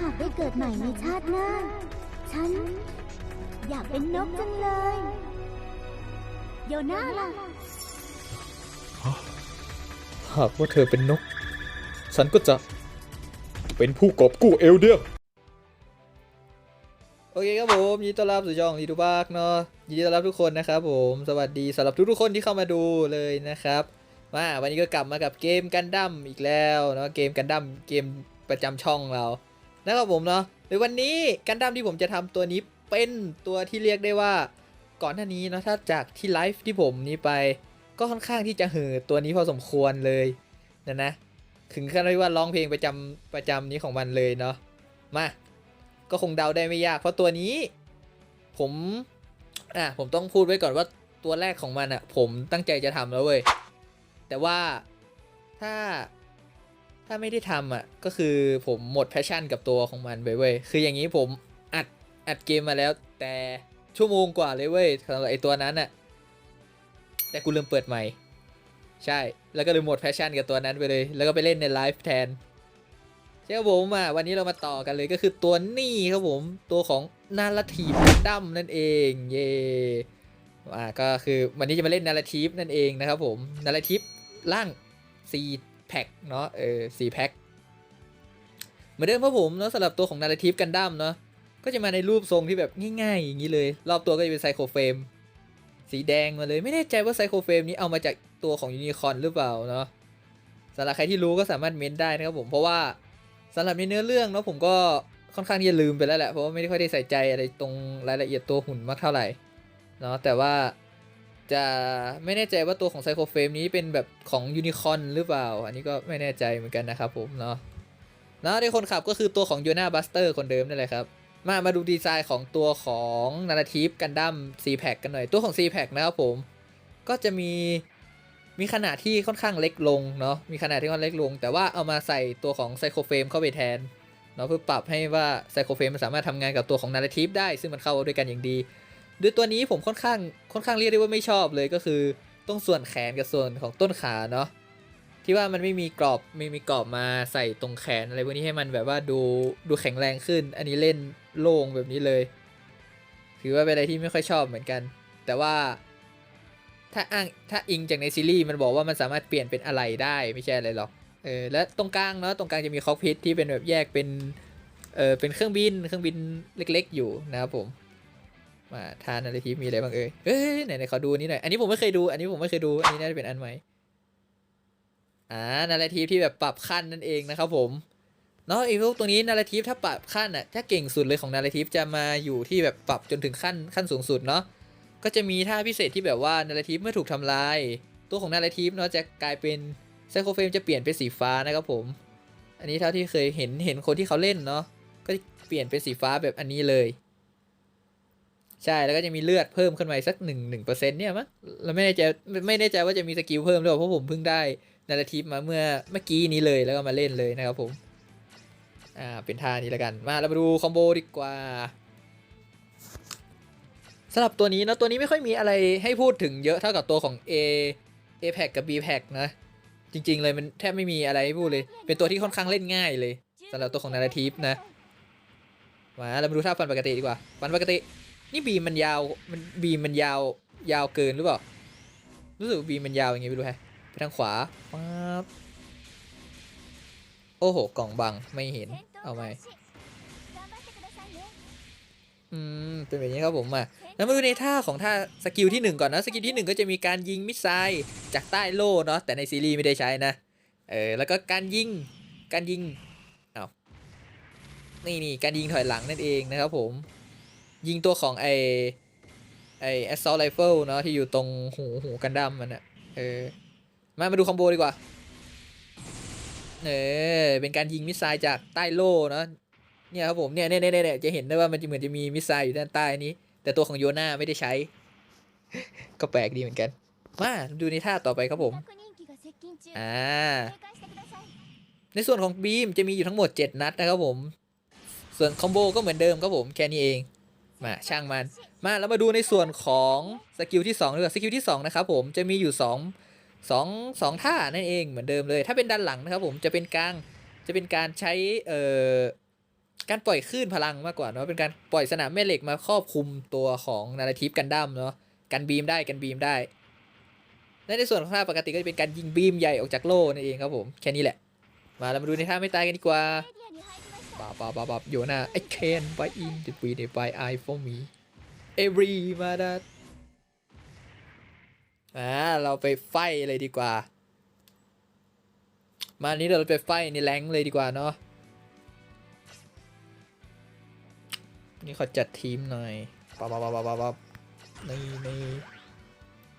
หากได้เกิดใหม่ในชาติหน้า ฉัน อยากเป็นนกจังเลย โยน่าล่ะ หากว่าเธอเป็นนก ฉันก็จะ เป็นผู้กอบกู้เอลเดียโอเคครับผมยินดีต้อนรับสู่ช่องรีดูบากเนาะยินดีต้อนรับทุกคนนะครับผมสวัสดีสำหรับทุกๆคนที่เข้ามาดูเลยนะครับมาวันนี้ก็กลับมากับเกมกันดั้มอีกแล้วเนาะเกมกันดั้มเกมประจำช่องเรา นะครับผมเนาะในวันนี้กันดั้มที่ผมจะทำตัวนี้เป็นตัวที่เรียกได้ว่า ก่อนหน้านี้เนาะถ้าจากที่ไลฟ์ที่ผมนี้ไป ก็ค่อนข้างที่จะเห่อตัวนี้พอสมควรเลยนะนะถึงขั้นที่ว่าร้องเพลงประจำประจำนี้ของมันเลยเนาะมาก็คงเดาได้ไม่ยาก เพราะตัวนี้ ผมอะผมต้องพูดไว้ก่อนว่าตัวแรกของมันอะ ผมตั้งใจจะทำแล้วเว้ยแต่ว่าถ้า ถ้าไม่ได้ทำอะก็คือผมหมดแพชชั่นกับตัวของมันไปเว้ยคืออย่างนี้ผมอัดอัดเกมมาแล้ว แต่ชั่วโมงกว่าเลยเว้ยสำหรับไอตัวนั้นอะแต่กูลืมเปิดใหม่ ใช่ แล้วก็เลยหมดแพชชั่นกับตัวนั้นไปเลย แล้วก็ไปเล่นในไลฟ์แทนใช่ครับผมอะวันนี้เรามาต่อกันเลยก็คือตัวนี้ครับผมตัวของนาราทีฟดัมนั่นเอง เย่อ่าก็คือวันนี้จะมาเล่นนาราทีฟนั่นเองนะครับผมนาราทีฟล่าง4 แพ็คเนาะเออ4แพ็คเหมือนเดิมครับผมเนาะสำหรับตัวของนาราทีฟกันดั้มเนาะก็จะมาในรูปทรงที่แบบง่ายๆอย่างนี้เลย รอบตัวก็จะเป็นไซโครเฟรมสีแดงมาเลยไม่แน่ใจว่าไซโครเฟรมนี้เอามาจากตัวของยูนิคอร์นหรือเปล่าเนาะสำหรับใครที่รู้ก็สามารถเม้นได้นะครับผมเพราะว่าสำหรับในเนื้อเรื่องเนาะผมก็ค่อนข้างที่จะลืมไปแล้วแหละเพราะว่าไม่ได้ค่อยได้ใส่ใจอะไรตรงรายละเอียดตัวหุ่นมากเท่าไหร่เนาะแต่ว่า จะไม่แน่ใจว่าตัวของไซโครเฟมนี้เป็นแบบของยูนิคอร์นหรือเปล่า อันนี้ก็ไม่แน่ใจเหมือนกันนะครับผมเนาะแล้วในคนขับก็คือตัวของยูนาบัสเตอร์คนเดิมนั่นแหละครับ มามาดูดีไซน์ของตัวของนาราทีฟกันดั้ม C Pack กันหน่อย ตัวของ C Pack นะครับผม ก็จะมีมีขนาดที่ค่อนข้างเล็กลงเนาะ มีขนาดที่ค่อนเล็กลง แต่ว่าเอามาใส่ตัวของไซโครเฟมเข้าไปแทนเนาะเพื่อปรับให้ว่าไซโครเฟมมันสามารถทำงานกับตัวของนาราทีฟได้ ซึ่งมันเข้าด้วยกันอย่างดี ดยตัวนี้ผมค่อนข้างค่อนข้างเรียกได้ว่าไม่ชอบเลยก็คือตรงส่วนแขนกับส่วนของต้นขาเนาะที่ว่ามันไม่มีกรอบไม่มีกรอบมาใส่ตรงแขนอะไรพวกนี้ให้มันแบบว่าดูดูแข็งแรงขึ้น อันนี้เล่นโล่งแบบนี้เลย ถือว่าเป็นอะไรที่ไม่ค่อยชอบเหมือนกัน แต่ว่าถ้าอ้างถ้าอิงจากในซีรีส์มันบอกว่ามันสามารถเปลี่ยนเป็นอะไรได้ไม่ใช่อะไรหรอกเออและตรงกลางเนาะตรงกลางจะมีคอกพิทที่เป็นแบบแยกเป็นเออเป็นเครื่องบินเครื่องบินเล็ก ๆ อยู่นะครับผม มาทานอะไรทีมีอะไรบ้างเอ่ยเอ้ยไหนๆขอดูนี้หน่อย อันนี้ผมไม่เคยดู อันนี้ผมไม่เคยดู อันนี้น่าจะเป็นอันใหม่ อ่า นาราทีฟที่แบบปรับขั้นนั่นเองนะครับผม เนาะไอ้พวกตรงนี้นาราทีฟถ้าปรับขั้นอะ ถ้าเก่งสุดเลยของนาราทีฟจะมาอยู่ที่แบบปรับจนถึงขั้นขั้นสูงสุดเนาะ ก็จะมีท่าพิเศษที่แบบว่านาราทีฟเมื่อถูกทำลาย ตัวของนาราทีฟเนาะจะกลายเป็นไซโครเฟมจะเปลี่ยนเป็นสีฟ้านะครับผม อันนี้เท่าที่เคยเห็นเห็นคนที่เขาเล่นเนาะ ก็เปลี่ยนเป็นสีฟ้าแบบอันนี้เลย ใช่แล้วก็จะมีเลือดเพิ่มขึ้นมาสักหนึ่งหนึ่งเปอร์เซ็นต์เนี่ยมั้งเราไม่แน่ใจไม่แน่ใจว่าจะมีสกิลเพิ่มหรือเปล่าเพราะผมเพิ่งได้นาราทีฟมาเมื่อเมื่อกี้นี้เลยแล้วก็มาเล่นเลยนะครับผมอ่าเป็นท่านี้แล้วกันมาเรามาดูคอมโบดีกว่าสำหรับตัวนี้นะตัวนี้ไม่ค่อยมีอะไรให้พูดถึงเยอะเท่ากับตัวของ A A pack กับ B pack นะจริง ๆ เลยมันแทบไม่มีอะไรให้พูดเลย เป็นตัวที่ค่อนข้างเล่นง่ายเลยสำหรับตัวของนาราทีฟนะมาเรามาดูท่าฟันปกติดีกว่าฟันปกติ นี่บีมันยาวมันบีมันยาวยาวเกินหรือเปล่า รู้สึกบีมันยาวอย่างงี้ไม่รู้แฮะไปทางขวาปั๊บโอ้โห กล่องบังไม่เห็น เอาไหมอืม เป็นแบบนี้ครับผมมาแล้วมาดูในท่าของท่าสกิลที่หนึ่งก่อนนะ สกิลที่หนึ่งก็จะมีการยิงมิสไซล์จากใต้โล่เนาะ แต่ในซีรีส์ไม่ได้ใช้นะ เออ แล้วก็การยิง การยิง เอานี่นี่การยิงถอยหลังนั่นเองนะครับผม ยิงตัวของไอไอ assault rifle เนาะที่อยู่ตรงหูหูกันดั้มมันอะเออมามาดูคอมโบดีกว่าเออเป็นการยิงมิสไซล์จากใต้โล่เนาะเนี่ยครับผมเนี่ยเนี่ยเนี่ยเนี่ยจะเห็นได้ว่ามันจะเหมือนจะมีมิสไซล์อยู่ด้านใต้นี้ แต่ตัวของโยนาไม่ได้ใช้ ก็แปลกดีเหมือนกัน มาดูในท่าต่อไปครับผมอ่าในส่วนของบีมจะมีอยู่ทั้งหมด 7 นัดนะครับผม ส่วนคอมโบก็เหมือนเดิมครับผมแค่นี้เอง มาช่างมัน มาแล้วมาดูในส่วนของสกิลที่2ดีกว่าสกิลที่2นะครับผมจะมีอยู่ 2 2 2ท่านั่นเองเหมือนเดิมเลย ถ้าเป็นด้านหลังนะครับผมจะเป็นกลางจะเป็นการใช้เอ่อการปล่อยคลื่นพลังมากกว่าเนาะเป็นการปล่อยสนามแม่เหล็กมาครอบคุมตัวของนาราทิฟกันดั้มเนาะกันบีมได้กันบีมได้และในส่วนของท่าปกติก็จะเป็นการยิงบีมใหญ่ออกจากโล่นั่นเองครับผมแค่นี้แหละ มาเรามาดูในท่าไม่ตายกันดีกว่า บับบับบับบับโยาไอเคนไปอินดิวีเดไปไอโฟมีเอรีมาดัดอ่าเราไปไฟเลยดีกว่า มานี้เราไปไฟในแรงเลยดีกว่าเนาะนี่ขอจัดทีมหน่อยปั๊บปั๊บปั๊บปั๊บปั๊นี่นี่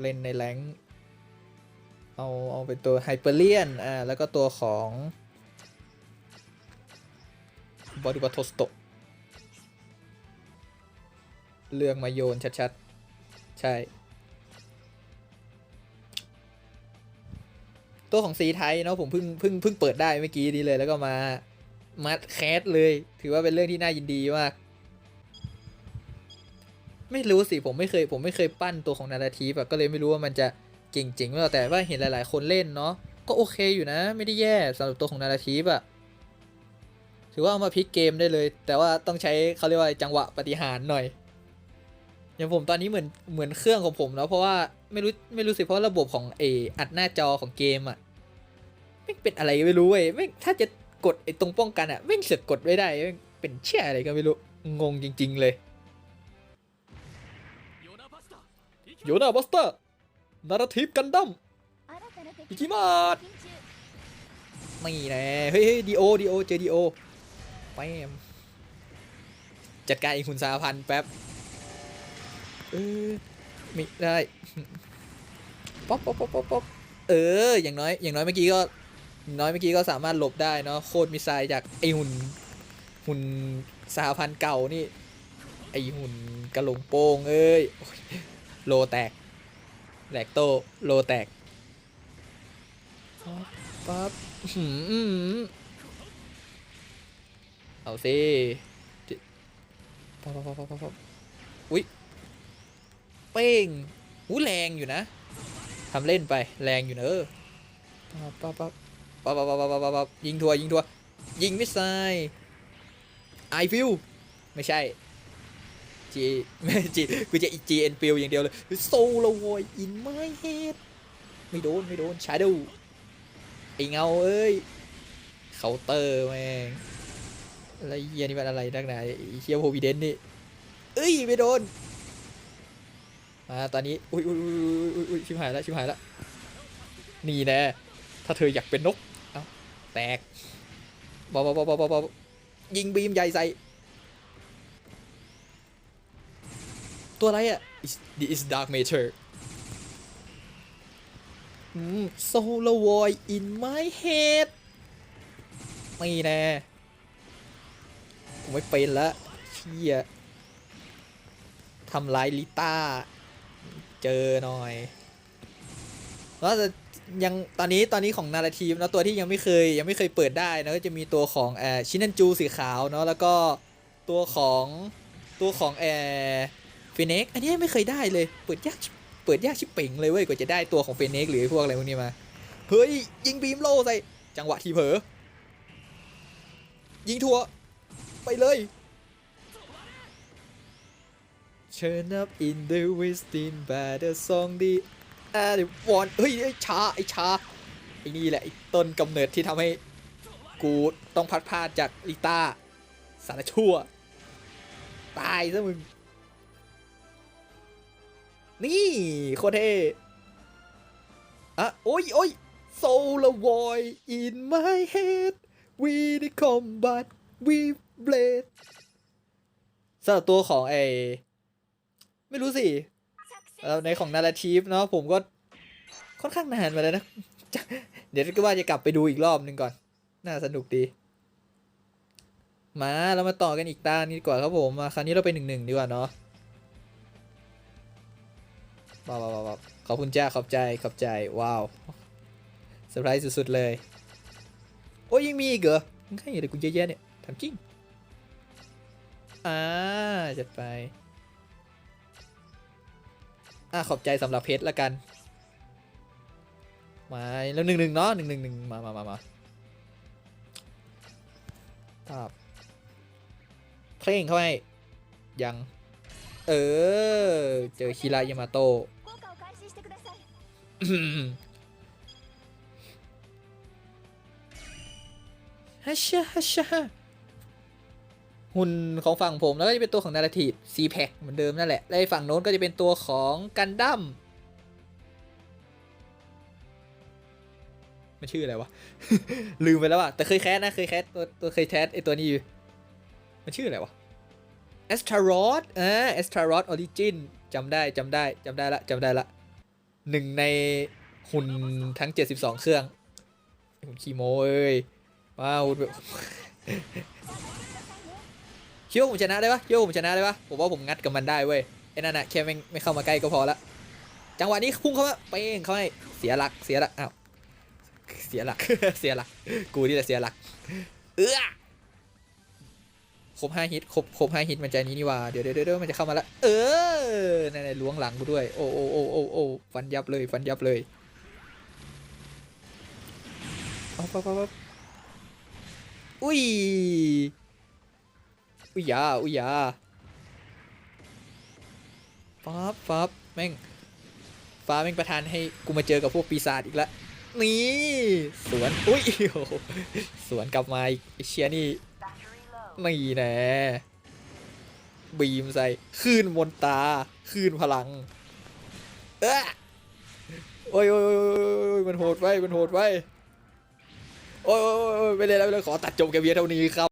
เล่นในแรงเอาเอาเป็นตัวไฮเปอร์เลียนอ่าแล้วก็ตัวของ บอดิบาโทสโตเลือกมาโยนชัดๆ ใช่ ตัวของสีไทยเนาะผมเพิ่งเพิ่งเพิ่งเปิดได้เมื่อกี้นี้เลยแล้วก็มามาแคสเลย ถือว่าเป็นเรื่องที่น่ายินดีมาก ไม่รู้สิ ผมไม่เคย ผมไม่เคยปั้นตัวของนาราทีฟอะก็เลยไม่รู้ว่ามันจะเก่งจริงหรือเปล่าแต่ว่าเห็นหลาย ๆ คนเล่นเนาะก็โอเคอยู่นะ ไม่ได้แย่สำหรับตัวของนาราทีฟอะ ถือว่าเอามาพลิกเกมได้เลย แต่ว่าต้องใช้เขาเรียกว่าจังหวะปฏิหารหน่อย อย่างผมตอนนี้เหมือนเหมือนเครื่องของผมแล้วเพราะว่าไม่รู้ไม่รู้สิเพราะระบบของเออัดหน้าจอของเกมอะไม่เป็นอะไรไม่รู้เว้ยไม่ถ้าจะกดไอ้ตรงป้องกันอะไม่เสือกกดไม่ได้เป็นเชี่ยอะไรก็ไม่รู้งงจริง ๆ เลยโยนาบัสเตอร์นาราทีฟกันดั้มอิกิมาดนี่แน่เฮ้ยดีโอดีโอเจดีโอ แป๊มจัดการอีกหุ่นสาพันแป๊บเออไม่ได้ป๊อปป๊อปป๊อปป๊อปเออ อย่างน้อย อย่างน้อยเมื่อกี้ก็ น้อยเมื่อกี้ก็สามารถหลบได้เนาะ โคตรมิสไซล์จากไอหุ่น หุ่นสาพันเก่านี่ ไอหุ่นกระหลงโป้งเอ้ย โลแตก แหลกโต โลแตกป๊อปป๊อปหืม เอาสิปอปอปอปอปออุ้ย เป้งหูแรงอยู่นะทำเล่นไปแรงอยู่เนอะป๊บป๊บป๊บป๊บป๊บป๊บปยิงทัวยิงทัวยิงมิสไซล์ไอฟิวไม่ใช่จีไม่จีกูจะจีเอ็นฟิวอย่างเดียวเลยโซลวอยอินไม่เฮดไม่โดนไม่โดนชาดูไอเงาเอ้ยเคาน์เตอร์แม่ อะไรเฮียนี่มันอะไรนักหนาเฮียโพวิเดนนี่เอ้ยไม่โดนมาตอนนี้อุ้ยอุ้ยอุ้ยอุ้ยชิบหายแล้วชิบหายแล้วนี่แน่ถ้าเธออยากเป็นนกเอ้าแตกบอบอบอบอบอบยิงบีมใหญ่ใส่ตัวอะไรอะ This is Dark Matter อืม Solar Void in my head ไม่แน่ ไม่เป็นละเชี่ยทำลายลิต้า เจอหน่อยแล้วจะยังตอนนี้ตอนนี้ของนาราทีมนะตัวที่ยังไม่เคยยังไม่เคยเปิดได้นะก็จะมีตัวของแอชินันจูสีขาวเนาะแล้วก็ตัวของตัวของแอฟินิกอันนี้ไม่เคยได้เลย เปิดยากเปิดยากชิบเป่งเลยเว้ยกว่าจะได้ตัวของเฟนิกหรือพวกอะไรพวกนี้มาเฮ้ยยิงบีมโลใส่จังหวะทีเผลอยิงทัว ไปเลย Turn up in the western by the song the อ่าเดี๋ยววอนเฮ้ยไอ้ชาไอ้ชาไอ้นี่แหละไอ้ต้นกำเนิดที่ทำให้กูต้องพัดพลาดจากลิต้าสารชั่ว ตายซะมึง นี่โคตรเท่อะโอ้ยโอ้ย Solar Void in my head we the combat we blade สำหรับตัวของไอไม่รู้สิแล้วในของนาราทีฟเนาะผมก็ค่อนข้างนานมาแล้วนะ เดี๋ยวก็ว่าจะกลับไปดูอีกรอบหนึ่งก่อน น่าสนุกดี มาเรามาต่อกันอีกตานี้ดีกว่าครับผมมาคราวนี้เราไปหนึ่งหนึ่งดีกว่าเนาะว้าวว้าวว้าวขอบคุณจ้าขอบใจขอบใจว้าวเซอร์ไพรส์สุดๆเลย โอ้ยยังมีอีกเหรอมึงให้อะไรกูเยอะแยะเนี่ยทำจริง อ่าจัดไป อ่าขอบใจสำหรับเพชรละกัน มาแล้วหนึ่งหนึ่งเนาะหนึ่งหนึ่งหนึ่งมามามามาตอบเพลงเข้าไปยัง เออ เจอคิรายามาโตฮัชชะฮัชชะ หุ่นของฝั่งผมแล้วก็จะเป็นตัวของนาราทีฟซีแพคเหมือนเดิมนั่นแหละและฝั่งโน้นก็จะเป็นตัวของกันดั้มมันชื่ออะไรวะ ลืมไปแล้วอะแต่เคยแคสนะ เคยแคสตัวตัวเคยแคสไอตัวนี้อยู่ มันชื่ออะไรวะ a s t a r o t อ่า a s t a r o t Origin จำได้จำได้จำได้ละจำได้ละหนึ่งในหุ่นทั้ง 72 เครื่องหุ่นคีโมเอ้ยว้าวแบบ คิดว่าผมชนะได้ปะคิดว่าผมชนะได้ปะผมว่าผมงัดกับมันได้เว้ยไอ้นั่นอะแค่ไม่ไม่เข้ามาใกล้ก็พอละจังหวะนี้พุ่งเข้ามาเป้งเขาให้เสียหลักเสียหลักอ้าวเสียหลักเสียหลัก กูนี่แหละเสียหลัก เอื้อครบห้าฮิตครบครบห้าฮิตมันจะนี้นี่ว่าเดี๋ยวเดี๋ยวเดี๋ยวมันจะเข้ามาละเออนั่นล้วงหลังกูด้วย โอ้โอ้โอ้โอ้โอ้ฟันยับเลยฟันยับเลยเอาปั๊บปั๊บปั๊บอุ้ย อุ้ยยาอุ้ยยาฟับฟับแม่ง ฟ้าแม่งประทานให้กูมาเจอกับพวกปีศาจอีกล้วนี่สวนอุ้ยโอ้โหสวนกลับมาอีกไอเชียนี่นี่แน่บีมใส่คลื่นมนตาคลื่นพลัง เอ้อโอ้ยโอ้ยโอ้ยโอ้ยมันโหดไปมันโหดไปโอ้ยโอ้ยโอ้ยไม่เลยแล้วไม่เลยขอตัดจบแกเบียเท่านี้ครับ